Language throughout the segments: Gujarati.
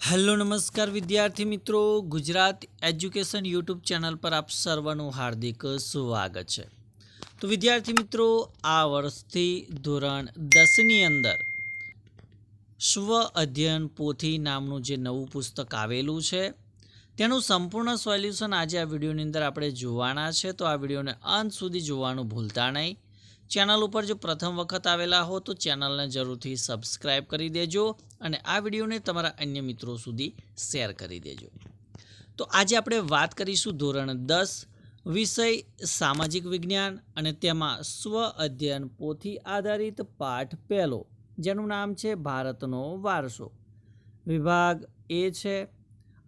હેલો નમસ્કાર વિદ્યાર્થી મિત્રો, ગુજરાત એજ્યુકેશન યુટ્યુબ ચેનલ પર આપ સર્વનું હાર્દિક સ્વાગત છે. તો વિદ્યાર્થી મિત્રો, આ વર્ષથી ધોરણ દસની અંદર સ્વ અધ્યયન પોથી નામનું જે નવું પુસ્તક આવેલું છે, તેનું સંપૂર્ણ સોલ્યુશન આજે આ વિડીયોની અંદર આપણે જોવાના છે. તો આ વિડીયોને અંત સુધી જોવાનું ભૂલતા નહીં. ચેનલ ઉપર જો પ્રથમ વખત આવેલા હો તો ચેનલને જરૂરથી સબસ્ક્રાઈબ કરી દેજો અને આ વિડીયોને તમારા અન્ય મિત્રો સુધી શેર કરી દેજો. તો આજે આપણે વાત કરીશું ધોરણ દસ, વિષય સામાજિક વિજ્ઞાન અને તેમાં સ્વ અધ્યયન પોથી આધારિત પાઠ પહેલો, જેનું નામ છે ભારતનો વારસો. વિભાગ એ છે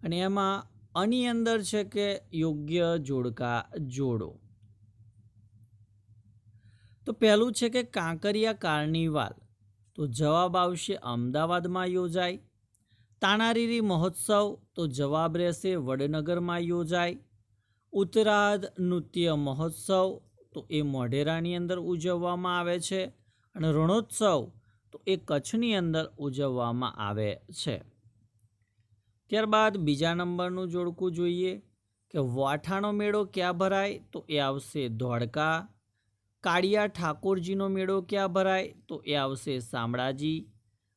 અને એમાં આની અંદર છે કે યોગ્ય જોડકા જોડો. તો પહેલું છે કે કાંકરિયા કાર્નિવાલ. તો જવાબ આવશે અમદાવાદમાં યોજાય. તાનારીરી મહોત્સવ, તો જવાબ રહેશે વડનગરમાં યોજાય. ઉત્તરાધ નૃત્ય મહોત્સવ, તો એ મોઢેરાની અંદર ઉજવવામાં આવે છે. અને રણોત્સવ, તો એ કચ્છની અંદર ઉજવવામાં આવે છે. ત્યારબાદ બીજા નંબરનું જોડકું જોઈએ કે વાઠાણો મેળો ક્યાં ભરાય? તો એ આવશે ધોળકા કાળિયા ઠાકોરજીનો મેળો ક્યાં ભરાય? તો એ આવશે શામળાજી.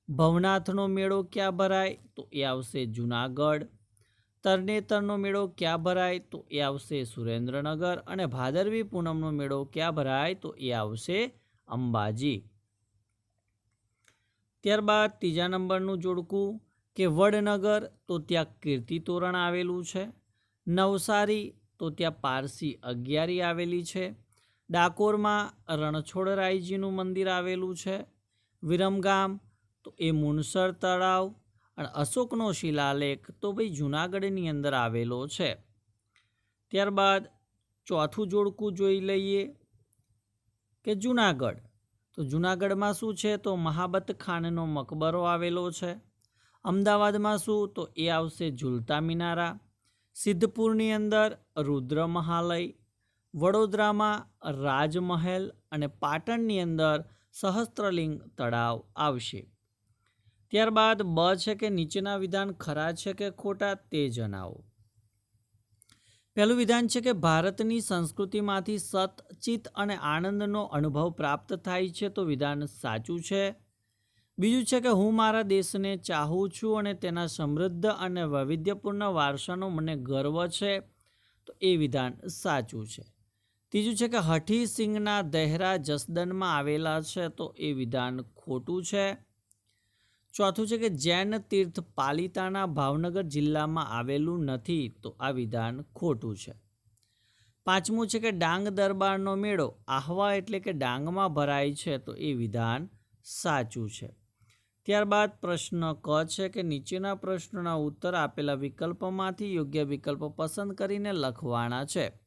ભવનાથનો મેળો ક્યાં ભરાય? તો એ આવશે જુનાગઢ. તરણેતરનો મેળો ક્યાં ભરાય? તો એ આવશે સુરેન્દ્રનગર. અને ભાદરવી પૂનમનો મેળો ક્યાં ભરાય? તો એ આવશે અંબાજી. ત્યારબાદ ત્રીજા નંબરનું જોડકું, કે વડનગર, તો ત્યાં કીર્તિ તોરણ આવેલું છે. નવસારી, તો ત્યાં પારસી અગિયારી આવેલી છે. ડાકોરમાં રણછોડરાયજીનું મંદિર આવેલું છે, વિરમગામ, તો એ મુનસર તળાવ અને અશોકનો શિલાલેખ તો ભાઈ જૂનાગઢની અંદર આવેલો છે. ત્યારબાદ ચોથું જોડકું જોઈ લઈએ કે જૂનાગઢ. તો જૂનાગઢમાં શું છે? તો મહાબત ખાનનો મકબરો આવેલો છે. અમદાવાદમાં શું? તો એ આવશે ઝુલતા મિનારા. સિદ્ધપુરની અંદર રુદ્ર મહાલય વડોદરામાં રાજમહેલ અને પાટણની અંદર સહસ્ત્રલિંગ તળાવ આવશે. ત્યારબાદ બ છે કે નીચેના વિધાન, ખરા છે કે ખોટા તે જણાવો. પહેલું વિધાન છે કે ભારતની સંસ્કૃતિમાંથી સત, ચિત્ત અને આનંદનો અનુભવ પ્રાપ્ત થાય છે તો વિધાન સાચું છે. બીજું છે કે હું મારા દેશને ચાહું છું અને તેના સમૃદ્ધ અને વૈવિધ્યપૂર્ણ વારસાનો મને ગર્વ છે તો એ વિધાન સાચું છે. ત્રીજું છે કે હઠી સિંગના દહેરા જસદનમાં આવેલા છે તો એ વિધાન ખોટું છે. ચોથું છે કે જૈન તીર્થ પાલિતાના ભાવનગર જિલ્લામાં આવેલું નથી તો આ વિધાન ખોટું છે. પાંચમું છે કે ડાંગ દરબારનો મેળો આહવા એટલે કે ડાંગમાં ભરાય છે તો એ વિધાન સાચું છે. ત્યારબાદ પ્રશ્ન ક છે કે નીચેના પ્રશ્નોના ઉત્તર આપેલા વિકલ્પમાંથી યોગ્ય વિકલ્પ પસંદ કરીને લખવાના છે.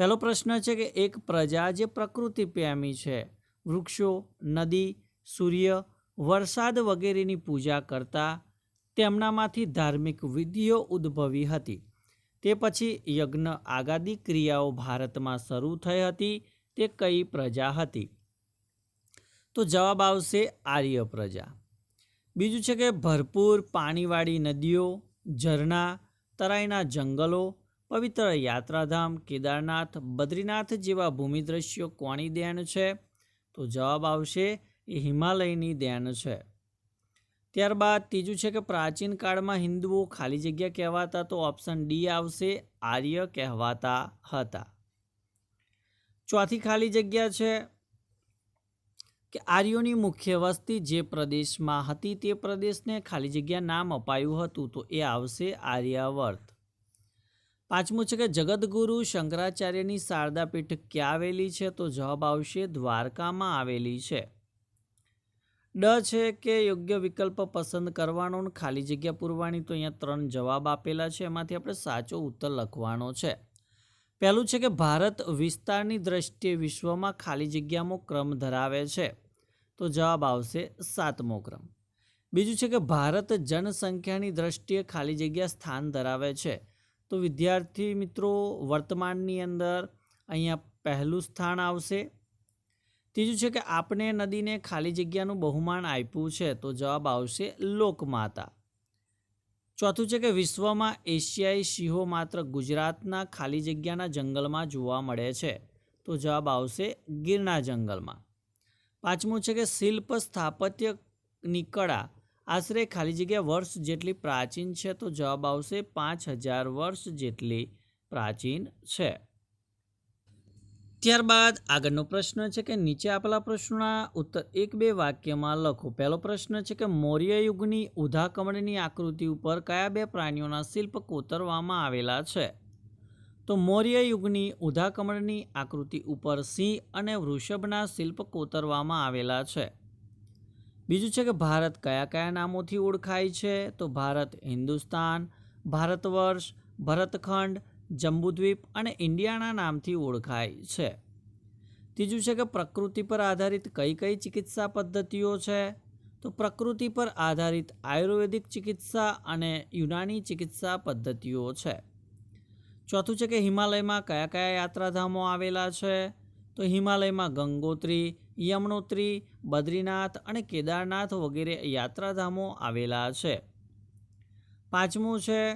પહેલો પ્રશ્ન છે કે એક પ્રજા જે પ્રકૃતિ પ્રેમી છે, વૃક્ષો, નદી, સૂર્ય, વરસાદ વગેરેની પૂજા કરતા તેમનામાંથી ધાર્મિક વિધિઓ ઉદ્ભવી હતી. તે પછી યજ્ઞ આગાદી ક્રિયાઓ ભારતમાં શરૂ થઈ હતી, તે કઈ પ્રજા હતી? તો જવાબ આવશે આર્ય પ્રજા. બીજું છે કે ભરપૂર પાણીવાળી નદીઓ, ઝરણા, તરાઈના જંગલો પવિત્ર યાત્રાધામ કેદારનાથ, બદ્રીનાથ જેવા ભૂમિ દ્રશ્યો કોની દેન છે? તો જવાબ આવશે એ હિમાલયની દેન છે. ત્યારબાદ ત્રીજું છે કે પ્રાચીન કાળમાં હિન્દુઓ ખાલી જગ્યા કહેવાતા તો ઓપ્શન ડી આવશે આર્ય કહેવાતા હતા. ચોથી ખાલી જગ્યા છે કે આર્યોની મુખ્ય વસ્તી જે પ્રદેશમાં હતી તે પ્રદેશને ખાલી જગ્યા નામ અપાયું હતું તો એ આવશે આર્યાવર્ત. પાંચમું છે કે જગદગુરુ શંકરાચાર્યની શારદા પીઠ ક્યાં આવેલી છે? તો જવાબ આવશે દ્વારકામાં આવેલી છે. ડ છે કે યોગ્ય વિકલ્પ પસંદ કરવાનો ખાલી જગ્યા પૂરવાની તો અહીંયા ત્રણ જવાબ આપેલા છે. એમાંથી આપણે સાચો ઉત્તર લખવાનો છે. પહેલું છે કે ભારત વિસ્તારની દ્રષ્ટિએ વિશ્વમાં ખાલી જગ્યામાં ક્રમ ધરાવે છે. તો જવાબ આવશે સાતમો ક્રમ. બીજું છે કે ભારત જનસંખ્યાની દ્રષ્ટિએ ખાલી જગ્યા સ્થાન ધરાવે છે. તો વિદ્યાર્થી મિત્રો, વર્તમાનની અંદર અહીંયા પહેલું સ્થાન આવશે. ત્રીજું છે કે આપણે નદીને ખાલી જગ્યાનું બહુમાન આપ્યું છે તો જવાબ આવશે લોકમાતા. ચોથું છે કે વિશ્વમાં એશિયાઈ સિંહો માત્ર ગુજરાતના ખાલી જગ્યાના જંગલમાં જોવા મળે છે તો જવાબ આવશે ગીરના જંગલમાં. પાંચમું છે કે શિલ્પ સ્થાપત્યની કળા આશરે ખાલી જગ્યા વર્ષ જેટલી પ્રાચીન છે, તો જવાબ આવશે પાંચ હજાર વર્ષ જેટલી પ્રાચીન છે. ત્યારબાદ આગળનો પ્રશ્ન છે કે નીચે આપેલા પ્રશ્નના ઉત્તર એક બે વાક્યમાં લખો. પહેલો પ્રશ્ન છે કે મૌર્ય યુગની ઉધા કમળની આકૃતિ ઉપર કયા બે પ્રાણીઓના શિલ્પ કોતરવામાં આવેલા છે? તો મૌર્ય યુગની ઉધા કમળની આકૃતિ ઉપર સિંહ અને વૃષભના શિલ્પ કોતરવામાં આવેલા છે. બીજું છે કે ભારત કયા કયા નામોથી ઓળખાય છે? તો ભારત હિન્દુસ્તાન, ભારત વર્ષ ભરતખંડ જંબુદ્વીપ અને ઇન્ડિયાના નામથી ઓળખાય છે. ત્રીજું છે કે પ્રકૃતિ પર આધારિત કઈ કઈ ચિકિત્સા પદ્ધતિઓ છે? તો પ્રકૃતિ પર આધારિત આયુર્વેદિક ચિકિત્સા અને યુનાની ચિકિત્સા પદ્ધતિઓ છે. ચોથું છે કે હિમાલયમાં કયા કયા યાત્રાધામો આવેલા છે? તો હિમાલયમાં ગંગોત્રી, યમનોત્રી બદ્રીનાથ અને કેદારનાથ વગેરે યાત્રાધામો આવેલા છે. પાંચમું છે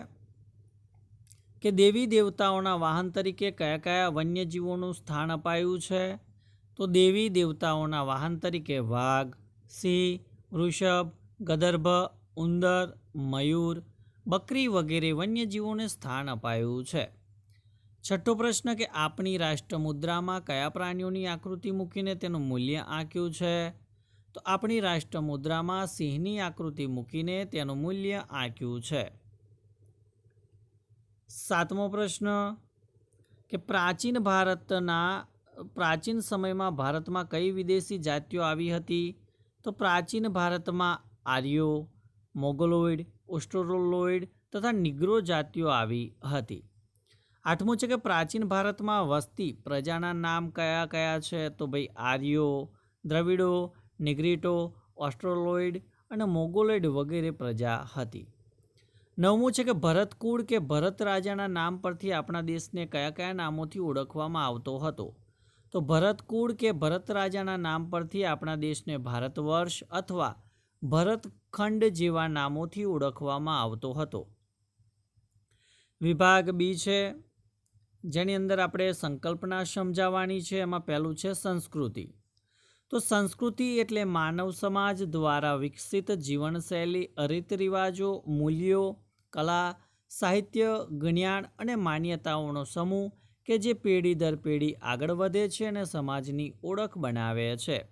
કે દેવી દેવતાઓના વાહન તરીકે કયા કયા વન્યજીવોનું સ્થાન અપાયું છે? તો દેવી દેવતાઓના વાહન તરીકે વાઘ, સિંહ, વૃષભ ગદર્ભ ઉંદર, મયુર, બકરી વગેરે વન્યજીવોને સ્થાન અપાયું છે. છઠ્ઠો પ્રશ્ન કે આપણી રાષ્ટ્ર મુદ્રામાં કયા પ્રાણીઓની આકૃતિ મૂકીને તેનું મૂલ્ય આંક્યું છે? તો આપણી રાષ્ટ્ર મુદ્રામાં સિંહની આકૃતિ મૂકીને તેનું મૂલ્ય આંક્યું છે. સાતમો પ્રશ્ન કે પ્રાચીન ભારતના, પ્રાચીન સમયમાં ભારતમાં કઈ વિદેશી જાતિઓ આવી હતી? તો પ્રાચીન ભારતમાં આર્યો, મોગલોઇડ, ઓસ્ટ્રોલોઇડ તથા નિગ્રો જાતિઓ આવી હતી. આઠમું છે કે પ્રાચીન ભારતમાં વસતી, પ્રજાના નામ કયા કયા છે? તો ભાઈ આર્યો, દ્રવિડો, નિગ્રીટો, ઓસ્ટ્રોલોઇડ અને મોગોલોઇડ વગેરે પ્રજા હતી. નવમું છે કે ભરતકુળ કે ભરત રાજાના નામ પરથી આપણા દેશને કયા કયા નામોથી ઓળખવામાં આવતો હતો? તો ભરતકુળ કે ભરત રાજાના નામ પરથી આપણા દેશને ભારતવર્ષ અથવા ભરતખંડ જેવા નામોથી ઓળખવામાં આવતો હતો. વિભાગ બી છે જેની અંદર આપણે સંકલ્પના સમજાવવાની છે, એમાં પહેલું છે સંસ્કૃતિ. તો સંસ્કૃતિ એટલે માનવ સમાજ દ્વારા વિકસિત જીવનશૈલી રીત રિવાજો મૂલ્યો, કલા, સાહિત્ય, જ્ઞાન અને માન્યતાઓનો સમૂહ કે જે પેઢી દર પેઢી આગળ વધે છે અને સમાજની ઓળખ બનાવે છે.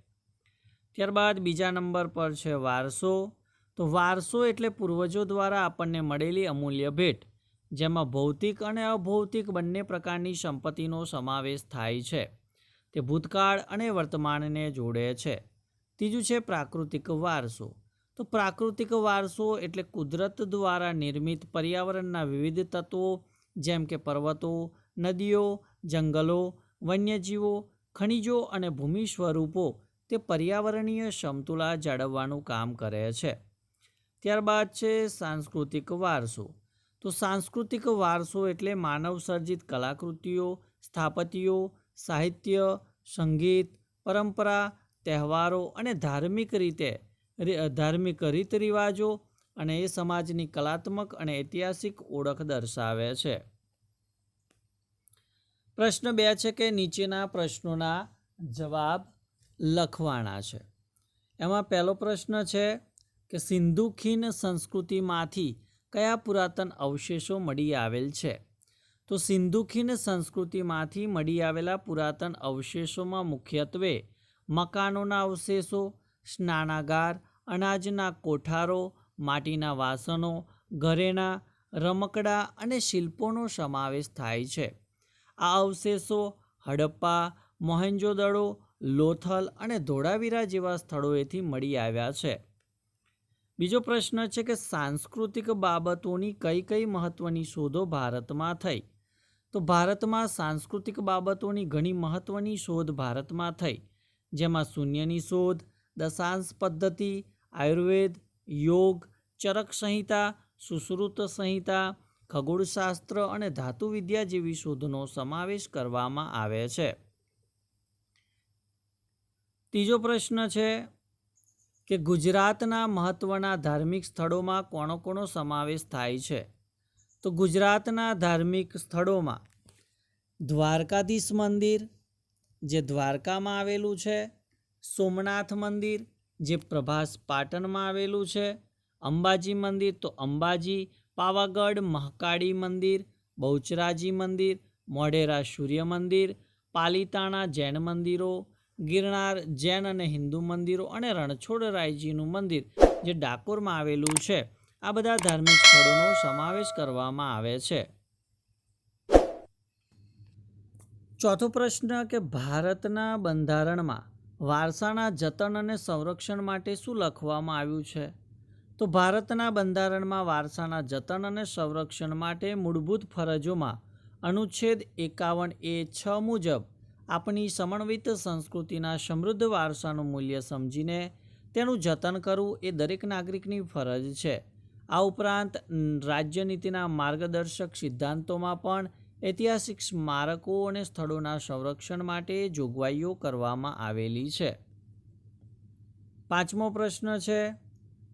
ત્યારબાદ બીજા નંબર પર છે વારસો. તો વારસો એટલે પૂર્વજો દ્વારા આપણને મળેલી અમૂલ્ય ભેટ. જેમાં ભૌતિક અને અભૌતિક બંને પ્રકારની સંપત્તિનો સમાવેશ થાય છે. તે ભૂતકાળ અને વર્તમાનને જોડે છે. ત્રીજું છે પ્રાકૃતિક વારસો. તો પ્રાકૃતિક વારસો એટલે કુદરત દ્વારા નિર્મિત પર્યાવરણના વિવિધ તત્વો, જેમ કે પર્વતો, નદીઓ, જંગલો, વન્યજીવો, ખનિજો અને ભૂમિ સ્વરૂપો તે પર્યાવરણીય સમતુલા જાળવવાનું કામ કરે છે. ત્યારબાદ છે સાંસ્કૃતિક વારસો. તો સાંસ્કૃતિક વારસો એટલે માનવ સર્જિત કલાકૃતિઓ, સ્થાપત્યો, સાહિત્ય, સંગીત, પરંપરા, તહેવારો અને ધાર્મિક રીતે ધાર્મિક રીત રિવાજો અને એ સમાજની કલાત્મક અને ઐતિહાસિક ઓળખ દર્શાવે છે. પ્રશ્ન બે છે કે નીચેના પ્રશ્નોના જવાબ લખવાના છે. એમાં પહેલો પ્રશ્ન છે કે સિંધુ ખીણ સંસ્કૃતિમાંથી કયા પુરાતન અવશેષો મળી આવેલ છે? તો સિંધુખીન સંસ્કૃતિમાંથી મળી આવેલા પુરાતન અવશેષોમાં મુખ્યત્વે મકાનોના અવશેષો, સ્નાનાગાર, અનાજના કોઠારો, માટીના વાસણો, ઘરેણા, રમકડા અને શિલ્પોનો સમાવેશ થાય છે. આ અવશેષો હડપ્પા, મોહેન્જોદડો, લોથલ અને ધોળાવીરા જેવા સ્થળોએથી મળી આવ્યા છે. બીજો પ્રશ્ન છે કે સાંસ્કૃતિક બાબતોની કઈ કઈ મહત્ત્વની શોધો ભારતમાં થઈ? તો ભારતમાં સાંસ્કૃતિક બાબતોની ઘણી મહત્ત્વની શોધ ભારતમાં થઈ. જેમાં શૂન્યની શોધ, દશાંશ પદ્ધતિ, આયુર્વેદ, યોગ, ચરક સંહિતા, સુશ્રુત સંહિતા, ખગોળશાસ્ત્ર અને ધાતુવિદ્યા જેવી શોધનો સમાવેશ કરવામાં આવે છે. ત્રીજો પ્રશ્ન છે કે ગુજરાતના મહત્ત્વના ધાર્મિક સ્થળોમાં કોનો કોનો સમાવેશ થાય છે. તો ગુજરાતના ધાર્મિક સ્થળોમાં દ્વારકાધીશ મંદિર, જે દ્વારકામાં આવેલું છે, સોમનાથ મંદિર, જે પ્રભાસ પાટણમાં આવેલું છે, અંબાજી મંદિર, તો અંબાજી, પાવાગઢ, મહાકાળી મંદિર, બહુચરાજી મંદિર, મોઢેરા સૂર્ય મંદિર, પાલીતાણા જૈન મંદિરો ગિરનાર, જૈન અને હિન્દુ મંદિરો અને રણછોડરાયજીનું મંદિર, જે ડાકોરમાં આવેલું છે. આ બધા ધાર્મિક સ્થળોનો સમાવેશ કરવામાં આવે છે. ચોથો પ્રશ્ન કે ભારતના બંધારણમાં વારસાના જતન અને સંરક્ષણ માટે શું લખવામાં આવ્યું છે? તો ભારતના બંધારણમાં વારસાના જતન અને સંરક્ષણ માટે મૂળભૂત ફરજોમાં અનુચ્છેદ એકાવન એ છ મુજબ આપણી સમન્વિત સંસ્કૃતિના સમૃદ્ધ વારસાનું મૂલ્ય સમજીને તેનું જતન કરવું એ દરેક નાગરિકની ફરજ છે. આ ઉપરાંત રાજ્યનીતિના માર્ગદર્શક સિદ્ધાંતોમાં પણ ઐતિહાસિક સ્મારકો અને સ્થળોના સંરક્ષણ માટે જોગવાઈઓ કરવામાં આવેલી છે. પાંચમો પ્રશ્ન છે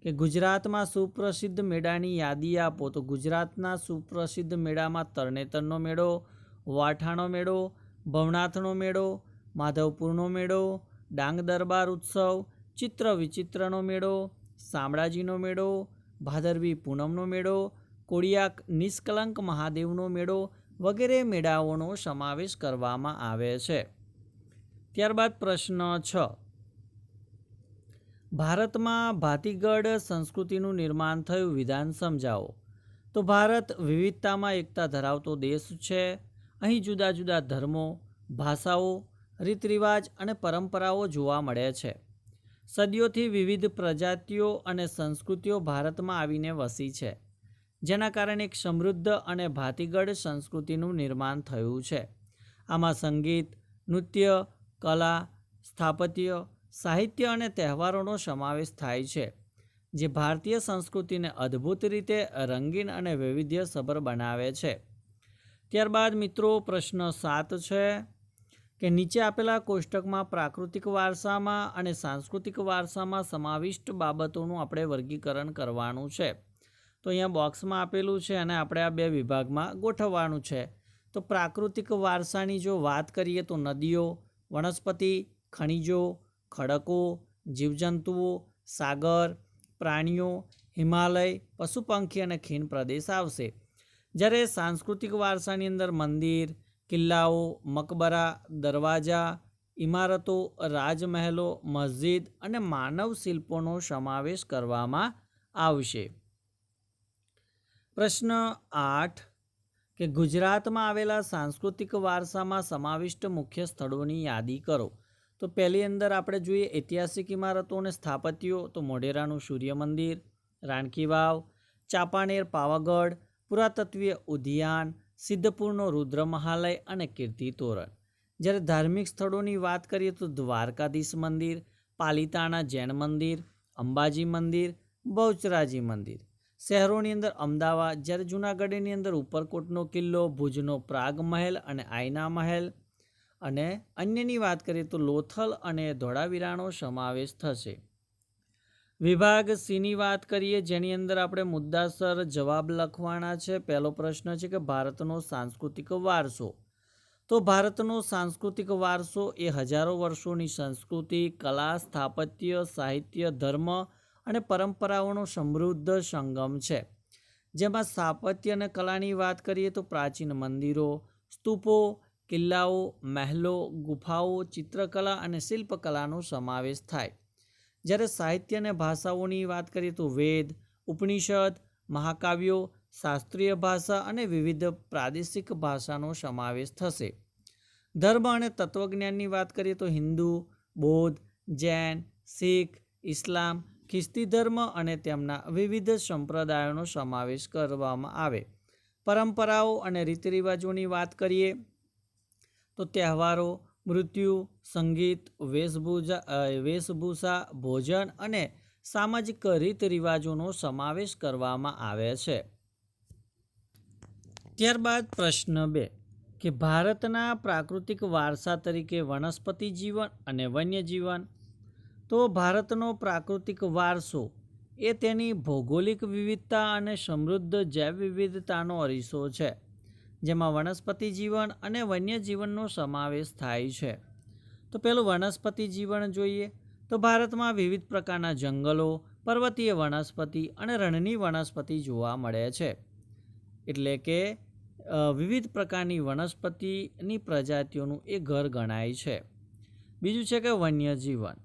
કે ગુજરાતમાં સુપ્રસિદ્ધ મેળાની યાદી આપો. તો ગુજરાતના સુપ્રસિદ્ધ મેળામાં તરણેતરનો મેળો વાઠાણો મેળો ભવનાથનો મેળો, માધવપુરનો મેળો ડાંગ દરબાર ઉત્સવ ચિત્ર વિચિત્રનો મેળો, શામળાજીનો મેળો, ભાદરવી પૂનમનો મેળો કોળિયાક નિષ્કલંક મહાદેવનો મેળો વગેરે મેળાઓનો સમાવેશ કરવામાં આવે છે. ત્યારબાદ પ્રશ્ન છ. ભારતમાં ભાતીગઢ સંસ્કૃતિનું નિર્માણ થયું વિધાન સમજાવો. તો ભારત વિવિધતામાં એકતા ધરાવતો દેશ છે. અહીં જુદા જુદા ધર્મો, ભાષાઓ રીત રિવાજ અને પરંપરાઓ જોવા મળે છે. સદીઓથી વિવિધ પ્રજાતિઓ અને સંસ્કૃતિઓ ભારતમાં આવીને વસી છે, જેના કારણે એક સમૃદ્ધ અને ભાતીગઢ સંસ્કૃતિનું નિર્માણ થયું છે. આમાં સંગીત, નૃત્ય, કલા, સ્થાપત્ય, સાહિત્ય અને તહેવારોનો સમાવેશ થાય છે, જે ભારતીય સંસ્કૃતિને અદ્ભુત રીતે રંગીન અને વૈવિધ્યસભર બનાવે છે. ત્યારબાદ મિત્રો પ્રશ્ન સાત છે કે નીચે આપેલા કોષ્ટકમાં પ્રાકૃતિક વારસામાં અને સાંસ્કૃતિક વારસામાં સમાવિષ્ટ બાબતોનું આપણે વર્ગીકરણ કરવાનું છે. તો અહીંયા બોક્સમાં આપેલું છે અને આપણે આ બે વિભાગમાં ગોઠવવાનું છે. તો પ્રાકૃતિક વારસાની જો વાત કરીએ તો નદીઓ, વનસ્પતિ, ખનિજો, ખડકો, જીવજંતુઓ, સાગર, પ્રાણીઓ, હિમાલય પશુ પંખી અને ખીણ પ્રદેશ આવશે. જ્યારે સાંસ્કૃતિક વારસાની અંદર મંદિર, કિલ્લાઓ, મકબરા, દરવાજા, ઇમારતો, રાજમહેલો, મસ્જિદ અને માનવ શિલ્પોનો સમાવેશ કરવામાં આવશે. પ્રશ્ન આઠ. કે ગુજરાતમાં આવેલા સાંસ્કૃતિક વારસામાં સમાવિષ્ટ મુખ્ય સ્થળોની યાદી કરો. તો પહેલી અંદર આપણે જોઈએ ઐતિહાસિક ઇમારતો અને સ્થાપત્યો, તો મોઢેરાનું સૂર્ય મંદિર રાણકી વાવ, ચાંપાનેર, પાવાગઢ પુરાતત્વીય ઉદ્યાન, સિદ્ધપુરનો રુદ્ર મહાલય અને કીર્તિ તોરણ. જ્યારે ધાર્મિક સ્થળોની વાત કરીએ તો દ્વારકાધીશ મંદિર, પાલિતાણા જૈન મંદિર, અંબાજી મંદિર, બહુચરાજી મંદિર. શહેરોની અંદર અમદાવાદ, જ્યારે જૂનાગઢની અંદર ઉપરકોટનો કિલ્લો, ભુજનો પ્રાગ મહેલ અને આયના મહેલ અને અન્યની વાત કરીએ તો લોથલ અને ધોળાવીરાનો સમાવેશ થશે. વિભાગ સીની વાત કરીએ, જેની અંદર આપણે મુદ્દાસર જવાબ લખવાના છે. પહેલો પ્રશ્ન છે કે ભારતનો સાંસ્કૃતિક વારસો. તો ભારતનો સાંસ્કૃતિક વારસો એ હજારો વર્ષોની સંસ્કૃતિ, કલા, સ્થાપત્ય, સાહિત્ય, ધર્મ અને પરંપરાઓનો સમૃદ્ધ સંગમ છે. જેમાં સ્થાપત્ય અને કલાની વાત કરીએ તો પ્રાચીન મંદિરો, સ્તૂપો, કિલ્લાઓ, મહેલો, ગુફાઓ, ચિત્રકલા અને શિલ્પકલાનો સમાવેશ થાય. જ્યારે સાહિત્ય અને ભાષાઓની વાત કરીએ તો વેદ, ઉપનિષદ, મહાકાવ્યો, શાસ્ત્રીય ભાષા અને વિવિધ પ્રાદેશિક ભાષાનો સમાવેશ થશે. ધર્મ અને તત્વજ્ઞાનની વાત કરીએ તો હિન્દુ, બૌદ્ધ, જૈન, શીખ, ઇસ્લામ, ખ્રિસ્તી ધર્મ અને તેમના વિવિધ સંપ્રદાયોનો સમાવેશ કરવામાં આવે. પરંપરાઓ અને રીતરિવાજોની વાત કરીએ તો તહેવારો મૃત્યુ, સંગીત વેશભૂષા વેશભૂષા, ભોજન અને સામાજિક રીત રિવાજોનો સમાવેશ કરવામાં આવે છે. ત્યારબાદ પ્રશ્ન બે, કે ભારતના પ્રાકૃતિક વારસા તરીકે વનસ્પતિ જીવન અને વન્યજીવન તો ભારતનો પ્રાકૃતિક વારસો એ તેની ભૌગોલિક વિવિધતા અને સમૃદ્ધ જૈવ વિવિધતાનો અરીસો છે. જેમાં વનસ્પતિ જીવન અને વન્યજીવનનો સમાવેશ થાય છે. તો પેલું વનસ્પતિ જીવન જોઈએ તો ભારતમાં વિવિધ પ્રકારના જંગલો, પર્વતીય વનસ્પતિ અને રણની વનસ્પતિ જોવા મળે છે. એટલે કે વિવિધ પ્રકારની વનસ્પતિની પ્રજાતિઓનું એ ઘર ગણાય છે. બીજું છે કે વન્યજીવન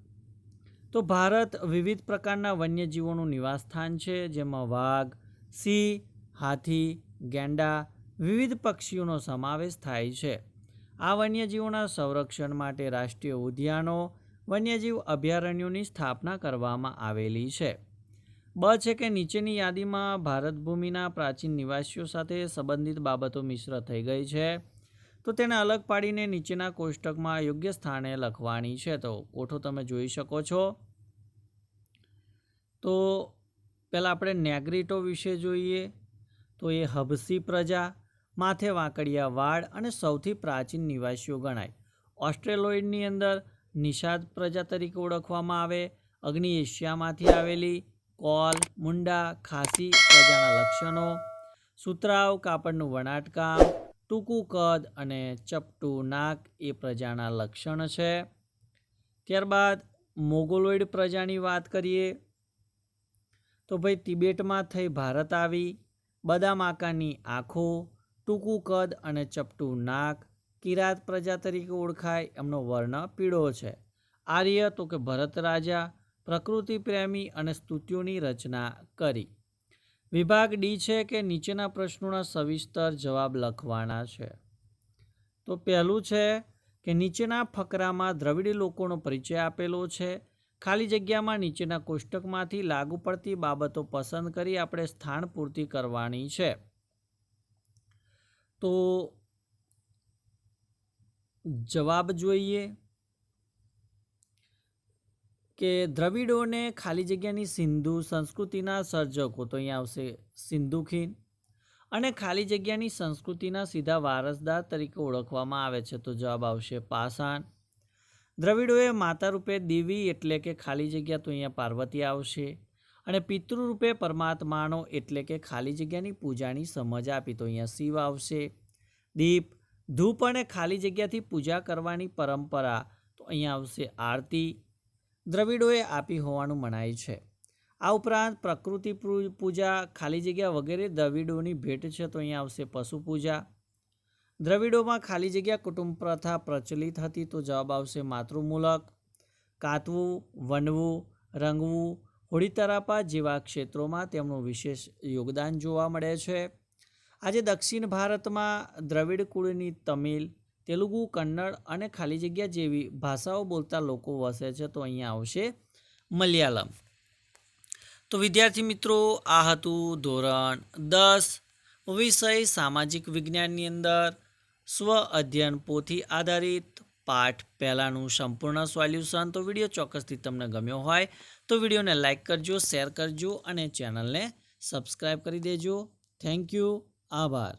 તો ભારત વિવિધ પ્રકારના વન્યજીવોનું નિવાસસ્થાન છે, જેમાં વાઘ, સિંહ, હાથી, ગેંડા વિવિધ પક્ષીઓનો સમાવેશ થાય છે. આ વન્યજીવોના સંરક્ષણ માટે રાષ્ટ્રીય ઉદ્યાનો, વન્યજીવ અભયારણ્યોની સ્થાપના કરવામાં આવેલી છે. બ છે કે નીચેની યાદીમાં ભારત ભૂમિના પ્રાચીન નિવાસીઓ સાથે સંબંધિત બાબતો મિશ્ર થઈ ગઈ છે. તો તેને અલગ પાડીને નીચેના કોષ્ટકમાં યોગ્ય સ્થાને લખવાની છે. તો કોઠો તમે જોઈ શકો છો. તો પહેલાં આપણે નેગ્રીટો વિશે જોઈએ. તો એ હબસી પ્રજા માથે વાંકડિયા વાળ અને સૌથી પ્રાચીન નિવાસીઓ ગણાય. ઓસ્ટ્રેલોઇડની અંદર નિષાદ પ્રજા તરીકે ઓળખવામાં આવે, અગ્નિ એશિયામાંથી આવેલી કોલ, મુંડા, ખાસી પ્રજાના લક્ષણો સુતરાવ કાપડનું વણાટકામ, ટૂંકું કદ અને ચપટું નાક એ પ્રજાના લક્ષણ છે. ત્યારબાદ મોગોલોઇડ પ્રજાની વાત કરીએ તો ભાઈ તિબેટમાં થઈ ભારત આવી, બદામ આકારની આંખો ટૂંકું કદ અને ચપટું નાક કિરાત પ્રજા તરીકે ઓળખાય, એમનો વર્ણ પીળો છે. આર્ય તો કે ભરત રાજા, પ્રકૃતિ પ્રેમી અને સ્તુતિઓની રચના કરી. વિભાગ ડી છે કે નીચેના પ્રશ્નોના સવિસ્તર જવાબ લખવાના છે. તો પહેલું છે કે નીચેના ફકરામાં દ્રવિડી લોકોનો પરિચય આપેલો છે. ખાલી જગ્યામાં નીચેના કોષ્ટકમાંથી લાગુ પડતી બાબતો પસંદ કરી આપણે સ્થાન પૂર્તિ કરવાની છે. તો જવાબ જોઈએ કે દ્રવિડોને ખાલી જગ્યાની સિંધુ સંસ્કૃતિના સર્જકો, તો અહીંયા આવશે સિંધુ ખીન અને ખાલી જગ્યાની સંસ્કૃતિના સીધા વારસદાર તરીકે ઓળખવામાં આવે છે, તો જવાબ આવશે પાષાણ. દ્રવિડોએ માતા રૂપે દેવી એટલે કે ખાલી જગ્યા, તો અહીંયા પાર્વતી આવશે. અને પિતૃરૂપે પરમાત્માનો એટલે કે ખાલી જગ્યાની પૂજાની સમજ આપી. તો અહીંયા શિવ આવશે. દીપ, ધૂપ અને ખાલી જગ્યાથી પૂજા કરવાની પરંપરા. તો અહીંયા આવશે આરતી. દ્રવિડોએ આપી હોવાનું મનાય છે. આ ઉપરાંત પ્રકૃતિ પૂજા, ખાલી જગ્યા વગેરે દ્રવિડોની ભેટ છે. તો અહીંયા આવશે પશુ પૂજા. દ્રવિડોમાં ખાલી જગ્યા કુટુંબ પ્રથા પ્રચલિત હતી. તો જવાબ આવશે માતૃમૂલક. કાતવું, વનવું, રંગવું હોળીતરાપા જેવા ક્ષેત્રોમાં તેમનું વિશેષ યોગદાન જોવા મળે છે. આજે દક્ષિણ ભારતમાં દ્રવિડ કુળની તમિલ, તેલુગુ, કન્નડ અને ખાલી જગ્યા જેવી ભાષાઓ બોલતા લોકો વસે છે તો અહીંયા આવશે મલયાલમ. તો વિદ્યાર્થી મિત્રો, આ હતું ધોરણ દસ, વિષય સામાજિક વિજ્ઞાનની અંદર, સ્વ અધ્યયન પોથી આધારિત પાઠ પહેલાંનું સંપૂર્ણ સોલ્યુશન તો વીડિયો ચોક્કસથી તમને ગમ્યો હોય તો વિડીયોને લાઇક કરજો, શેર કરજો અને ચેનલને સબસ્ક્રાઈબ કરી દેજો. Thank you. આભાર.